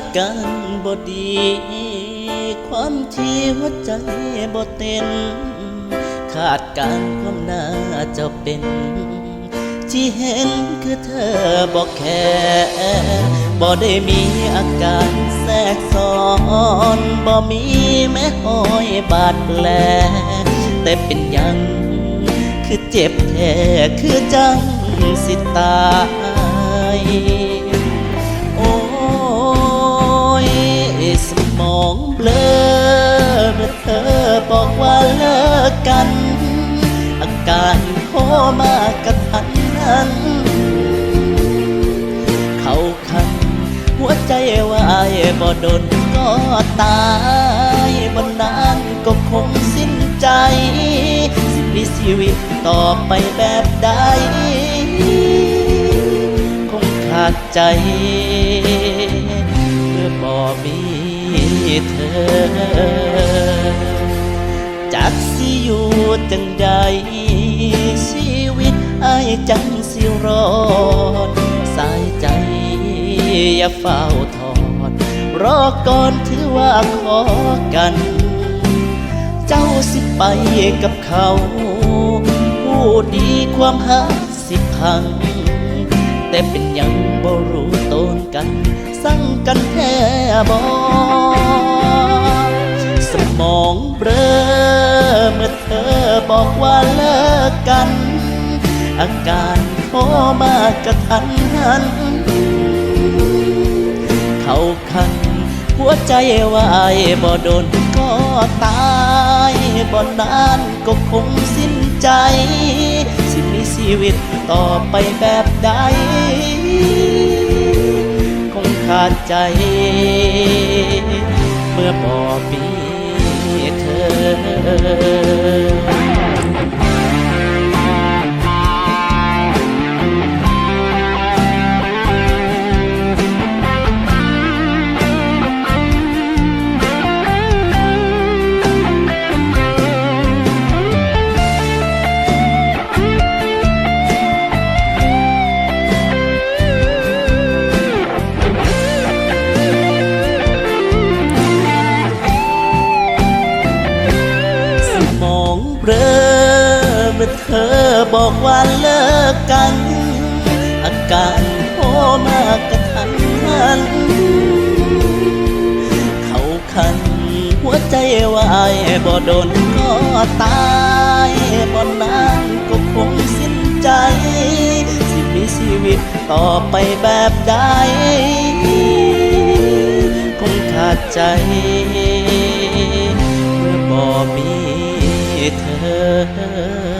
อาการบ่ดี ความที่หัวใจบ่เต้นขาดการความน่าจะเป็น ที่เห็นคือเธอบอกแค่บ่ได้มีอาการแทรกซ้อนบ่มีแม้หอยบาดแผลแต่เป็นยัง คือเจ็บแท้คือจังสิตาย องเบลอเมื่เธอบอกว่าเลิกกัน อาการโคมากระทันหันเขาคัน หัวใจวายบ่โดนก็ตายบนนั้นก็คงสิ้นใจ สิมีชีวิตต่อไปแบบใดคงขาดใจ เมื่อบ่มี เธอ จากสิอยู่จังใดชีวิตอายจังสิรอด สายใจอย่าเฝ้าทอด รอก่อนถือว่าขอกัน เจ้าสิไปกับเขาผู้ดีความหักสิพัง แต่เป็นยังบ่รู้ตนกัน สั่งกันแท้บอส มองเบลอเมื่อเธอบอกว่าเลิกกัน อาการโคมากระทันหัน เขาคัน หัวใจวายบ่โดนก็ตายบ่นานก็คงสิ้นใจ สิมีชีวิตต่อไปแบบใดคงขาดใจ เมื่อบ่มี เธอ เบลอเมื่อเธอบอกว่าเลิกกัน อาการโคมากระทันหัน เขาคันหัวใจวายบ่โดนก็ตายบ่นานก็คงสิ้นใจสิมีชีวิตต่อไปแบบใดคงขาดใจ เธอ